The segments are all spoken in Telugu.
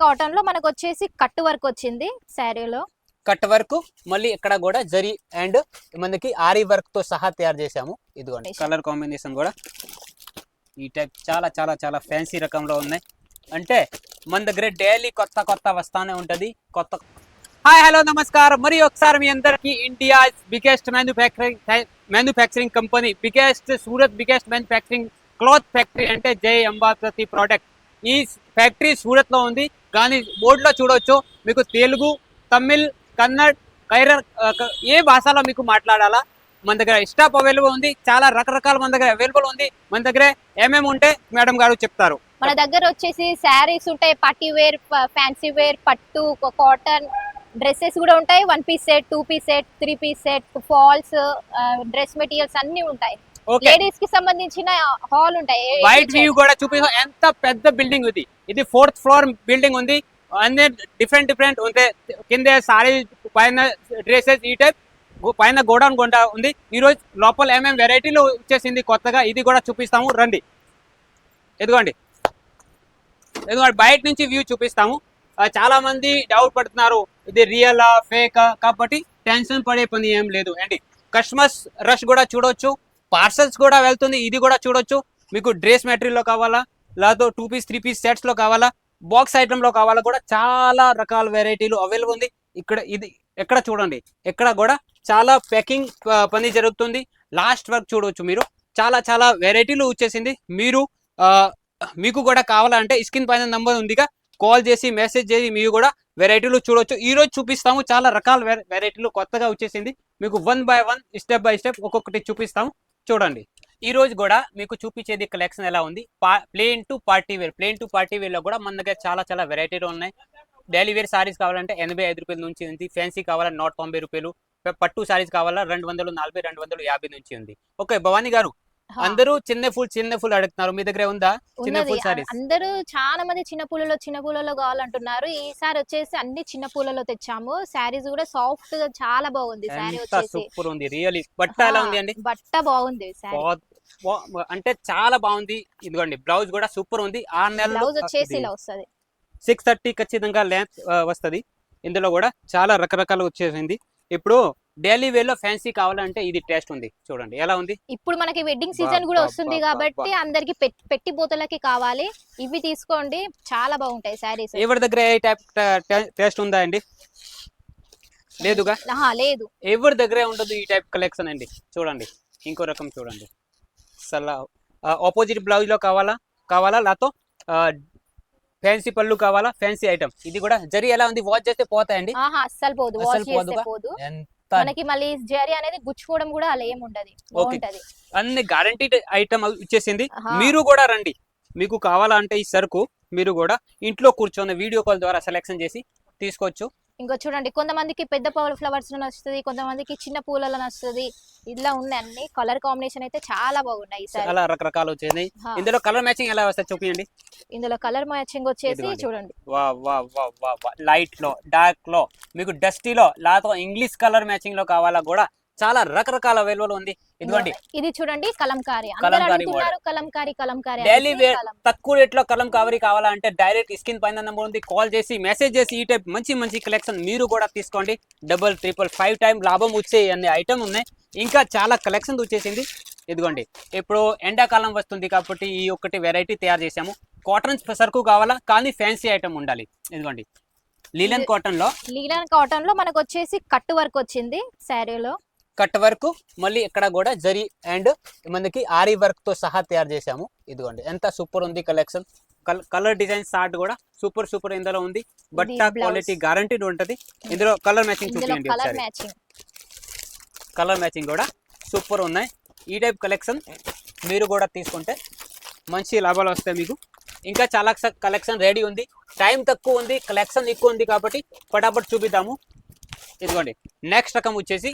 కాటన్లో మనకు వచ్చేసి కట్టు వర్క్ వచ్చింది శారీలో కట్ వర్క్ మళ్ళీ ఇక్కడ కూడా జరీ అండ్ మనకి ఆరి వర్క్తో సహా తయారు చేసాము ఇదిగోండి. కలర్ కాంబినేషన్ కూడా. ఈ టైప్ చాలా చాలా చాలా ఫ్యాన్సీ రకంలో ఉన్నాయి. అంటే మన దగ్గర డైలీ కొత్త కొత్త వస్తానే ఉంటది. కొత్త హాయ్ హలో నమస్కారం. మరి ఒకసారి మీ అందరికి India biggest manufacturing manufacturing company biggest Surat biggest manufacturing cloth factory అంటే జై అంబాపతి ప్రోడక్ట్ ఈ ఫ్యాక్టరీ సూరత్లో ఉంది. కానీ బోర్డులో చూడొచ్చు మీకు తెలుగు తమిళ్ కన్నడ్ కైరర్ ఏ భాషలో మీకు మాట్లాడాలా? మన దగ్గర స్టాప్ అవైలబుల్ ఉంది. చాలా రకరకాల మన దగ్గర అవైలబుల్ ఉంది. మన దగ్గర ఏమేమి ఉంటే మేడం గారు చెప్తారు. మన దగ్గర వచ్చేసి శారీస్ ఉంటాయి. పార్టీ వేర్ ఫ్యాన్సీ వేర్ పట్టు కాటన్ డ్రెస్సెస్ కూడా ఉంటాయి. One piece set two piece set three piece set falls dress materials అన్ని ఉంటాయి. లేడీస్కి సంబంధించిన హాల్ ఉంటాయి. వైట్ వ్యూ కూడా చూపిస్తాం. ఎంత పెద్ద బిల్డింగ్ ఉంది ఇది ఫోర్త్ ఫ్లోర్ బిల్డింగ్ ఉంది. అన్ని డిఫరెంట్ డిఫరెంట్ ఉంటాయి కింద సారీ పైన డ్రెస్సెస్ ఈ టైప్ పైన గోడౌన్ కొండ ఉంది. ఈ రోజు లోపల ఏమేమి వెరైటీలు వచ్చేసింది కొత్తగా ఇది కూడా చూపిస్తాము. రండి. ఎదుగోండి. ఎందుకంటే బయట నుంచి వ్యూ చూపిస్తాము. చాలా మంది డౌట్ పడుతున్నారు. ఇది రియల్ ఫేక్ కాబట్టి టెన్షన్ పడే పని ఏం లేదు. అండి కస్టమర్స్ రష్ కూడా చూడొచ్చు. పార్సల్స్ కూడా వెళ్తుంది. ఇది కూడా చూడొచ్చు. మీకు డ్రెస్ మెటీరియల్లో కావాలా? లేదా టూ పీస్ త్రీ పీస్ సెట్స్లో కావాలా? బాక్స్ ఐటెంలో లో కావాలా కూడా చాలా రకాల వెరైటీలు అవైలబుల్ ఉంది. ఇక్కడ ఇది ఎక్కడ చూడండి. ఎక్కడ కూడా చాలా ప్యాకింగ్ పని జరుగుతుంది. లాస్ట్ వర్క్ చూడవచ్చు మీరు. చాలా చాలా వెరైటీలు వచ్చేసింది. మీరు మీకు కూడా కావాలంటే స్క్రీన్ పైన నంబర్ ఉందిగా. కాల్ చేసి మెసేజ్ చేసి మీరు కూడా వెరైటీలు చూడొచ్చు. ఈరోజు చూపిస్తాము. చాలా రకాల వెరైటీలు కొత్తగా వచ్చేసింది. మీకు one by one step by step ఒక్కొక్కటి చూపిస్తాము. చూడండి. ఈ రోజు కూడా మీకు చూపించేది కలెక్షన్ ఎలా ఉంది? Plain to party wear plain to party వేర్లో కూడా మన దగ్గర చాలా చాలా వెరైటీలు ఉన్నాయి. డైలీ వేర్ సారీస్ కావాలంటే ఎనభై ఐదు రూపాయల నుంచి ఉంది. ఫ్యాన్సీ కావాలంటే నూట తొంభై రూపాయలు. పట్టు సారీస్ కావాలా రెండు వందలు నలభై రెండు వందలు యాభై నుంచి ఉంది. ఓకే భవానీ గారు అందరూ చిన్న ఫుల్ చిన్న ఫుల్ అడుగుతున్నారు. మీ దగ్గర ఉందా? చిన్న ఫుల్ సారీస్? అందరూ చాలా మంది చిన్న పూలలో చిన్న పూలలో కావాలంటున్నారు. ఈసారి వచ్చేసి అన్ని చిన్న పూలలో తెచ్చాము. శారీస్ కూడా సాఫ్ట్గా చాలా బాగుంది. శారీ ఎంత వచ్చేసి. సూపర్ ఉంది. రియల్లీ బట్ట ఎలా ఉంది అండి? బట్ట బాగుంది అంటే చాలా బాగుంది. ఇదిగోండి బ్లౌజ్ కూడా సూపర్ ఉంది. ఆ బ్లౌజ్ వచ్చేసి నెల ఇలా వస్తది. సిక్స్ థర్టీ ఖచ్చితంగా లెంత్ వస్తది. ఇందులో కూడా చాలా రకరకాలు వచ్చేసింది. ఇప్పుడు డైలీ వేర్లో ఫ్యాన్సీ కావాలంటే ఇది టేస్ట్ ఉంది. చూడండి ఎలా ఉంది? ఇప్పుడు మనకి వెడ్డింగ్ సీజన్ కూడా వస్తుంది కాబట్టి అందరికి పెట్టి పోతలకి కావాలి. ఇవి తీసుకోండి చాలా బాగుంటాయి శారీస్ ఎవరి దగ్గర ఏ టైప్ టేస్ట్ ఉందా అండి? లేదుగా? లేదు. ఎవరి దగ్గరే ఉండదు ఈ టైప్ కలెక్షన్ అండి? చూడండి ఇంకో రకం చూడండి. అసలు ఆపోజిట్ బ్లౌజ్లో కావాలా? కావాలా? లేతో ఫ్యాన్సీ పళ్ళు కావాలా? ఫ్యాన్సీ ఐటమ్ ఇది కూడా జరి ఎలా ఉంది? వాచ్ చేస్తే పోతాయండి? అస్సలు? పోదు. ఎంత మనకి మళ్ళీ జరీ అనేది గుచ్చుకోవడం కూడా అలా ఏం ఉండదు. బాగుంటది. అన్ని గ్యారంటీడ్ ఐటమ్ ఇచ్చేసింది. మీరు కూడా రండి. మీకు కావాలంటే ఈ సరుకు మీరు కూడా ఇంట్లో కూర్చొని వీడియో కాల్ ద్వారా సెలెక్షన్ చేసి తీసుకోవచ్చు. ఇంకో చూడండి కొంతమందికి పెద్ద పవర్ ఫ్లవర్స్లో నచ్చుతుంది కొంతమందికి చిన్న పూలలో నచ్చుతుంది. ఇలా ఉన్నాయి అన్ని కలర్ కాంబినేషన్ అయితే చాలా బాగున్నాయి చాలా రకరకాలు వచ్చేసినాయి. ఇందులో కలర్ మ్యాచింగ్ ఎలా వస్తుంది చూపించండి ఇందులో కలర్ మ్యాచింగ్ వచ్చేసి. చూడండి. లైట్లో డార్క్లో మీకు డస్టీలో లేకపోతే ఇంగ్లీష్ కలర్ మ్యాచింగ్లో కావాలా కూడా చాలా రకరకాల అవైలబుల్ ఉంది. ఇదిగోండి. ఇది చూడండి కలంకారీ. కలంకారీ కలంకారీ కలంకారీ డైలీ తక్కువ రేట్లో కలం. కవరీ కావాలంటే డైరెక్ట్ స్క్రీన్ పైన నెంబర్ ఉంది. కాల్ చేసి మెసేజ్ చేసి ఈ టైప్ మంచి మంచి కలెక్షన్ మీరు కూడా తీసుకోండి. డబల్ ట్రిపుల్ ఫైవ్ టైం లాభం వచ్చే అన్ని ఐటమ్ ఉన్నాయి. ఇంకా చాలా కలెక్షన్ వచ్చేసింది. ఇదిగోండి. ఇప్పుడు ఎండాకాలం వస్తుంది కాబట్టి ఈ ఒక్కటి వెరైటీ తయారు చేసాము కాటన్ సరుకు కావాలా? కానీ ఫ్యాన్సీ ఐటమ్ ఉండాలి. ఇదిగోండి. లీలన్ కాటన్లో లీలాన్ కాటన్లో మనకు వచ్చేసి కట్టు వర్క్ వచ్చింది శారీలో. కట్ వర్క్ మళ్ళీ ఇక్కడ కూడా జరీ అండ్ మనకి ఆరి వర్క్తో సహా తయారు చేసాము ఇదిగోండి ఎంత సూపర్ ఉంది కలెక్షన్. కలర్ డిజైన్ షార్ట్ కూడా సూపర్ సూపర్ ఇందులో ఉంది. బట్ట blouse. క్వాలిటీ గ్యారంటీ ఉంటది. ఇందులో కలర్ మ్యాచింగ్ చూపించండి కలర్ ఒకసారి. మ్యాచింగ్. కలర్ మ్యాచింగ్ కూడా సూపర్ ఉన్నాయి. ఈ టైప్ కలెక్షన్ మీరు కూడా తీసుకుంటే మంచి లాభాలు వస్తాయి మీకు. ఇంకా చాలా కలెక్షన్ రెడీ ఉంది. టైం తక్కువ ఉంది కలెక్షన్ ఎక్కువ ఉంది కాబట్టి ఫటాఫట్ చూపిద్దాము. ఇదిగోండి నెక్స్ట్ రకం వచ్చేసి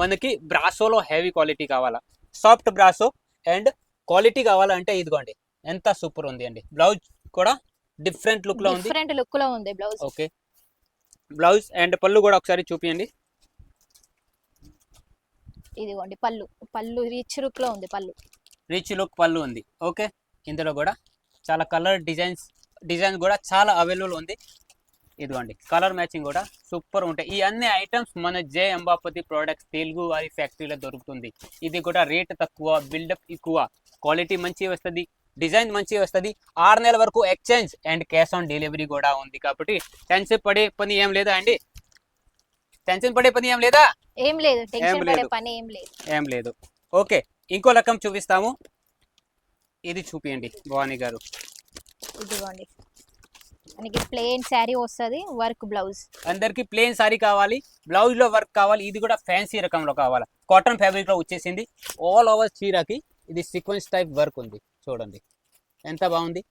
మనకి బ్రాసోలో హెవీ క్వాలిటీ కావాలా? సాఫ్ట్ బ్రాసో అండ్ క్వాలిటీ కావాలంటే ఇదిగోండి ఎంత సూపర్ ఉంది అండి. బ్లౌజ్ కూడా డిఫరెంట్ లుక్లో ఉంది. డిఫరెంట్ లుక్లో ఉంది బ్లౌజ్ ఓకే బ్లౌజ్ అండ్ పళ్ళు కూడా ఒకసారి చూపియండి. ఇదిగోండి పళ్ళు. పళ్ళు రిచ్ లుక్లో ఉంది పళ్ళు. రిచ్ లుక్ పళ్ళు ఉంది. ఓకే ఇందులో కూడా చాలా కలర్ డిజైన్స్ డిజైన్ కూడా చాలా అవైలబుల్ ఉంది. ఇదిగోండి కలర్ మ్యాచింగ్ కూడా సూపర్ ఉంటాయి. ఈ అన్ని ఐటమ్స్ మన జే అంబాపతి ప్రోడక్ట్స్ తెలుగు వారి ఫ్యాక్టరీలో దొరుకుతుంది. ఇది కూడా రేట్ తక్కువ బిల్డప్ ఎక్కువ. క్వాలిటీ మంచి వస్తుంది డిజైన్ మంచి వస్తుంది. ఆరు నెలల వరకు exchange and cash on delivery కూడా ఉంది కాబట్టి టెన్షన్ పడే పని ఏం లేదా అండి? టెన్షన్ పడే పని ఏం లేదా? ఏం లేదు టెన్షన్ పడే లేదు. పని ఏం లేదు. ఏం లేదు. ఓకే ఇంకో రకం చూపిస్తాము. ఇది చూపియండి భవానీ గారు. ఇదిగోండి. మనకి ప్లెయిన్ శారీ వస్తుంది వర్క్ బ్లౌజ్ అందరికి ప్లేన్ సారీ కావాలి బ్లౌజ్లో వర్క్ కావాలి ఇది కూడా ఫ్యాన్సీ రకంలో కావాలి. కాటన్ ఫ్యాబ్రిక్లో వచ్చేసింది. ఆల్ ఓవర్ చీరకి ఇది సీక్వెన్స్ టైప్ వర్క్ ఉంది చూడండి. ఎంత బాగుంది?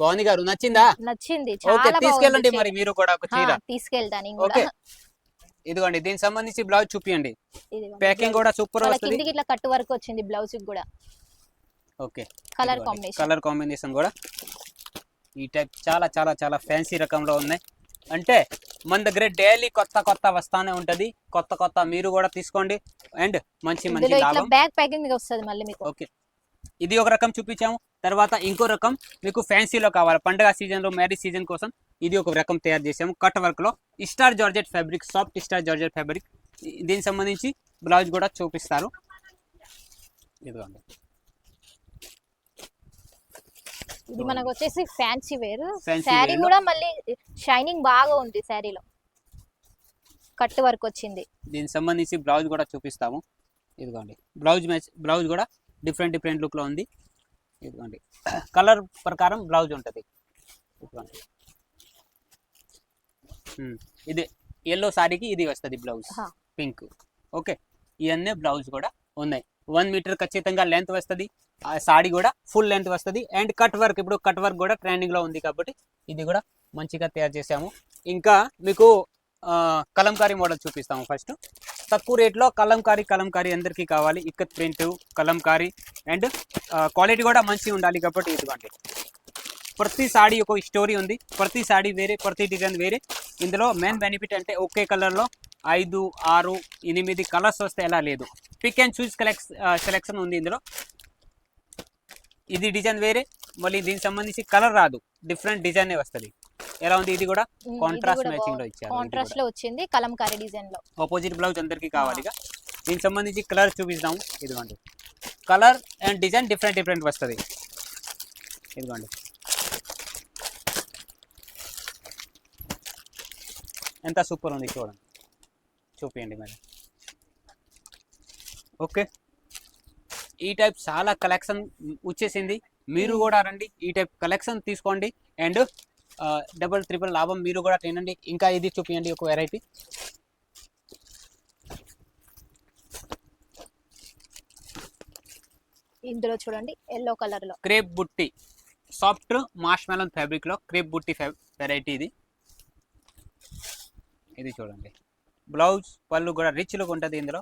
భవానీ గారు నచ్చిందా? నచ్చింది ఓకే తీసుకెళ్ళండి బాగుంది మరి మీరు కూడా ఒక చీర. తీసుకెళ్తాను ఓకే. ఇదిగోండి దీనికి సంబంధించి బ్లౌజ్ చూపియండి. ఇదిగోండి. ప్యాకింగ్ కూడా సూపర్ వస్తుంది. ఇట్లా కట్టు వర్క్ వచ్చింది బ్లౌజ్ కూడా. Okay colour combination colour combination కూడా. ఈ టైప్ చాలా చాలా చాలా ఫ్యాన్సీ రకంలో ఉన్నాయి. అంటే మన దగ్గర డైలీ కొత్త కొత్త వస్తానే ఉంటది. కొత్త కొత్త మీరు కూడా తీసుకోండి. అండ్ మంచి మంచి ఇందులో ఇట్లా లాభం. బ్యాగ్ ప్యాకింగ్ వస్తుంది మళ్ళీ మీకు. ఓకే. ఇది ఒక రకం చూపించాము. తర్వాత ఇంకో రకం మీకు ఫ్యాన్సీలో కావాలి. పండగ సీజన్లో మ్యారేజ్ సీజన్ కోసం ఇది ఒక రకం తయారు చేసాము. కట్ వర్క్లో star georgette fabric soft star georgette fabric దీనికి సంబంధించి బ్లౌజ్ కూడా చూపిస్తారు. ఇదిగోండి. ఇది మనకు వచ్చేసి ఫ్యాన్సీ వేర్. శారీ కూడా మళ్ళీ షైనింగ్ బాగా ఉంది శారీలో. కట్ వర్క్ వచ్చింది. దీనికి సంబంధించి బ్లౌజ్ కూడా చూపిస్తాము. ఇదిగోండి. బ్లౌజ్ మ్యాచ్ బ్లౌజ్ కూడా డిఫరెంట్ డిఫరెంట్ లుక్లో ఉంది. ఇదిగోండి. కలర్ ప్రకారం బ్లౌజ్ ఉంటుంది. ఇదిగోండి. ఇది ఎల్లో సారీకి ఇది వస్తుంది బ్లౌజ్. పింక్. ఓకే. ఇవన్నీ బ్లౌజ్ కూడా ఉన్నాయి. వన్ మీటర్ ఖచ్చితంగా లెంత్ వస్తుంది. ఆ సాడీ కూడా ఫుల్ లెంత్ వస్తుంది. అండ్ కట్ వర్క్ ఇప్పుడు కట్ వర్క్ కూడా ట్రెండింగ్లో ఉంది కాబట్టి ఇది కూడా మంచిగా తయారు చేసాము ఇంకా మీకు కలంకారీ మోడల్ చూపిస్తాము ఫస్ట్ తక్కువ రేట్లో కలంకారీ కలంకారీ అందరికీ కావాలి. Ikat print kalamkari. And quality కూడా మంచిగా ఉండాలి కాబట్టి ఇదిగోండి. ప్రతి సాడీ ఒక స్టోరీ ఉంది. ప్రతి సాడీ వేరే ప్రతి డిజైన్ వేరే. ఇందులో మెయిన్ బెనిఫిట్ అంటే ఒకే కలర్లో ఐదు ఆరు ఎనిమిది కలర్స్ వస్తే ఎలా లేదు. పిక్ అండ్ చూస్ కలెక్స్ సెలెక్షన్ ఉంది ఇందులో. ఇది డిజైన్ వేరే మళ్ళీ దీనికి సంబంధించి కలర్ రాదు. డిఫరెంట్ డిజైన్ వస్తుంది. ఎలా ఉంది? ఇది కూడా కాంట్రాస్ట్ మ్యాచింగ్లో ఇచ్చారు. కాంట్రాస్ట్లో వచ్చింది కలంకారీ డిజైన్లో. ఆపోజిట్ బ్లౌజ్ అందరికీ కావాలిగా దీనికి సంబంధించి కలర్ చూపిస్తాము ఇదిగోండి. Colour and design different different వస్తుంది. ఇదిగోండి. ఎంత సూపర్ ఉంది చూడండి. చూపియండి మేడం ఓకే. ఈ టైప్ చాలా కలెక్షన్ వచ్చేసింది. మీరు కూడా రండి ఈ టైప్ కలెక్షన్ తీసుకోండి. అండ్ డబుల్ ట్రిపుల్ లాభం మీరు కూడా తినండి. ఇంకా ఇది చూపియండి ఒక వెరైటీ. ఇందులో చూడండి ఎల్లో కలర్లో క్రేప్ బుట్టి సాఫ్ట్ మాష్ మెలన్ ఫ్యాబ్రిక్లో క్రేప్ బుట్టి వెరైటీ ఇది. ఇది చూడండి. బ్లౌజ్ పళ్ళు కూడా రిచ్ లుక్ ఉంటుంది ఇందులో.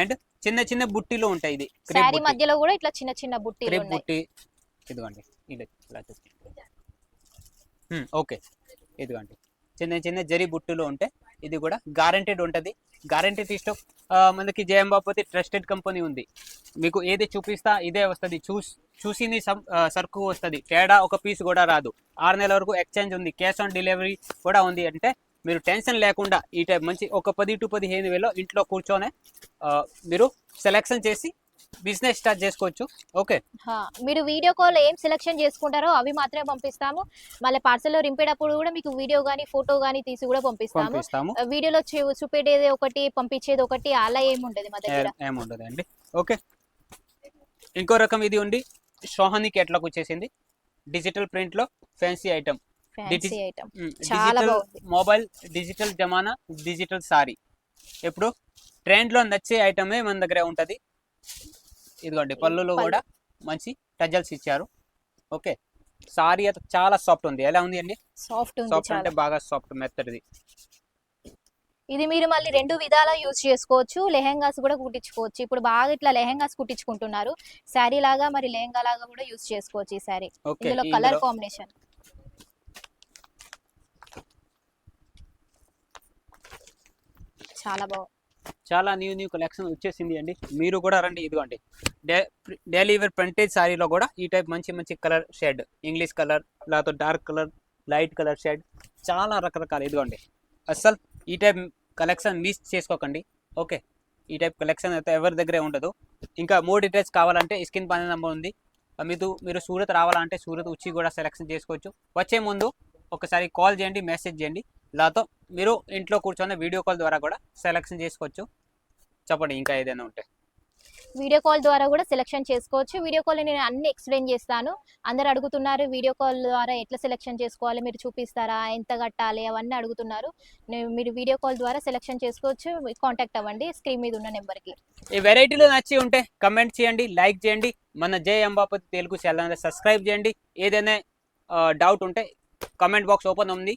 అండ్ చిన్న చిన్న బుట్టిలో ఉంటాయి ఇది. శారీ బుట్టి. మధ్యలో కూడా ఇట్లా చిన్న చిన్న బుట్టీలు ఉన్నాయి. బుట్టి. ఇదిగోండి. చూపి ఓకే ఇదిగోండి. చిన్న చిన్న జరి బుట్టులు ఉంటే ఇది కూడా గ్యారంటీడ్ ఉంటుంది. గ్యారంటీ తీసుకో మనకి జేఎం బాపతి ట్రస్టెడ్ కంపెనీ ఉంది. మీకు ఏది చూపిస్తా ఇదే వస్తుంది. చూస్ చూసింది సరుకు వస్తుంది. తేడా ఒక పీస్ కూడా రాదు. ఆరు నెలల వరకు ఎక్స్చేంజ్ ఉంది. క్యాష్ ఆన్ డెలివరీ కూడా ఉంది. అంటే మీరు టెన్షన్ లేకుండా ఈ టైప్ మంచి ఒక పది టు పదిహేను వేలో ఇంట్లో కూర్చొని మీరు సెలెక్షన్ చేసి బిజినెస్ స్టార్ట్ చేసుకోవచ్చు. ఓకే మీరు వీడియో కాల్ ఏం సెలెక్షన్ చేసుకుంటారో అవి మాత్రమే పంపిస్తాము. మళ్ళీ పార్సల్లో రింపేటప్పుడు కూడా మీకు వీడియో గానీ ఫోటో గానీ తీసి కూడా పంపిస్తాము. వీడియోలో చూ- చూపెట్టేది ఒకటి పంపించేది ఒకటి అలా ఏముండదు మా దగ్గర. ఏముండదు అండి ఓకే ఇంకో రకం ఇది ఉంది షోహని కేటలాగ్ వచ్చేసింది. డిజిటల్ ప్రింట్లో ఫ్యాన్సీ ఐటమ్ ఫ్యాన్సీ ఐటమ్ చాలా డిజిటల్ బాగుంది. మొబైల్ డిజిటల్ జమానా డిజిటల్ సారీ ఇప్పుడు ట్రెండ్లో నచ్చే ఐటమే మన దగ్గర ఉంటది. ఇదిగోండి పళ్ళులో పళ్ళు. కూడా మంచి టజల్స్ ఇచ్చారు. ఓకే. సారీ అయితే చాలా సాఫ్ట్ ఉంది. ఎలా ఉంది అండి? సాఫ్ట్ సాఫ్ట్ చాలా అంటే బాగా సాఫ్ట్ మెత్తడిది ఇది. మీరు మళ్ళీ రెండు విధాలా యూజ్ చేసుకోవచ్చు. లెహెంగాస్ కూడా కుట్టించుకోవచ్చు. ఇప్పుడు బాగా ఇట్లా లెహెంగాస్ కుట్టించుకుంటున్నారు. శారీ లాగా మరి లెహెంగా లాగా కూడా యూజ్ చేసుకోవచ్చు ఈ శారీ ఇందులో కలర్ కాంబినేషన్ చాలా బాగుంది చాలా న్యూ న్యూ కలెక్షన్ వచ్చేసింది అండి. మీరు కూడా రండి ఇదిగోండి. డే డైలీ వేర్ ప్రింటేజ్ సారీలో కూడా ఈ టైప్ మంచి మంచి కలర్ షేడ్ ఇంగ్లీష్ కలర్ లేకపోతే dark colour light colour shade చాలా రకరకాల ఇదిగోండి. అస్సలు ఈ టైప్ కలెక్షన్ మిస్ చేసుకోకండి. ఓకే ఈ టైప్ కలెక్షన్ అయితే ఎవరి దగ్గరే ఉండదు. ఇంకా మూడు డీటెయిల్స్ కావాలంటే స్కిన్ పైన నెంబర్ ఉంది. మీరు మీరు సూరత్ రావాలంటే సూరత్ వచ్చి కూడా సెలెక్షన్ చేసుకోవచ్చు. వచ్చే ముందు ఒకసారి కాల్ చేయండి మెసేజ్ చేయండి. లాతో మీరు ఇంట్లో కూర్చొని వీడియో కాల్ ద్వారా కూడా సెలెక్షన్ చేసుకోవచ్చు. చెప్పండి ఇంకా ఏదైనా ఉంటే. వీడియో కాల్ ద్వారా కూడా సెలెక్షన్ చేసుకోవచ్చు. వీడియో కాల్ నేను అన్ని ఎక్స్ప్లెయిన్ చేస్తాను. అందరు అడుగుతున్నారు వీడియో కాల్ ద్వారా ఎట్లా సెలెక్షన్ చేసుకోవాలి మీరు చూపిస్తారా ఎంత కట్టాలి అవన్నీ అడుగుతున్నారు. నేను మీరు వీడియో కాల్ ద్వారా సెలెక్షన్ చేసుకోవచ్చు. కాంటాక్ట్ అవ్వండి స్క్రీన్ మీద ఉన్న నెంబర్కి. ఈ వెరైటీలో నచ్చి ఉంటే కమెంట్ చేయండి లైక్ చేయండి. మన జై అంబాపతి తెలుగు ఛానల్ సబ్స్క్రైబ్ చేయండి. ఏదైనా డౌట్ ఉంటే కమెంట్ బాక్స్ ఓపెన్ ఉంది.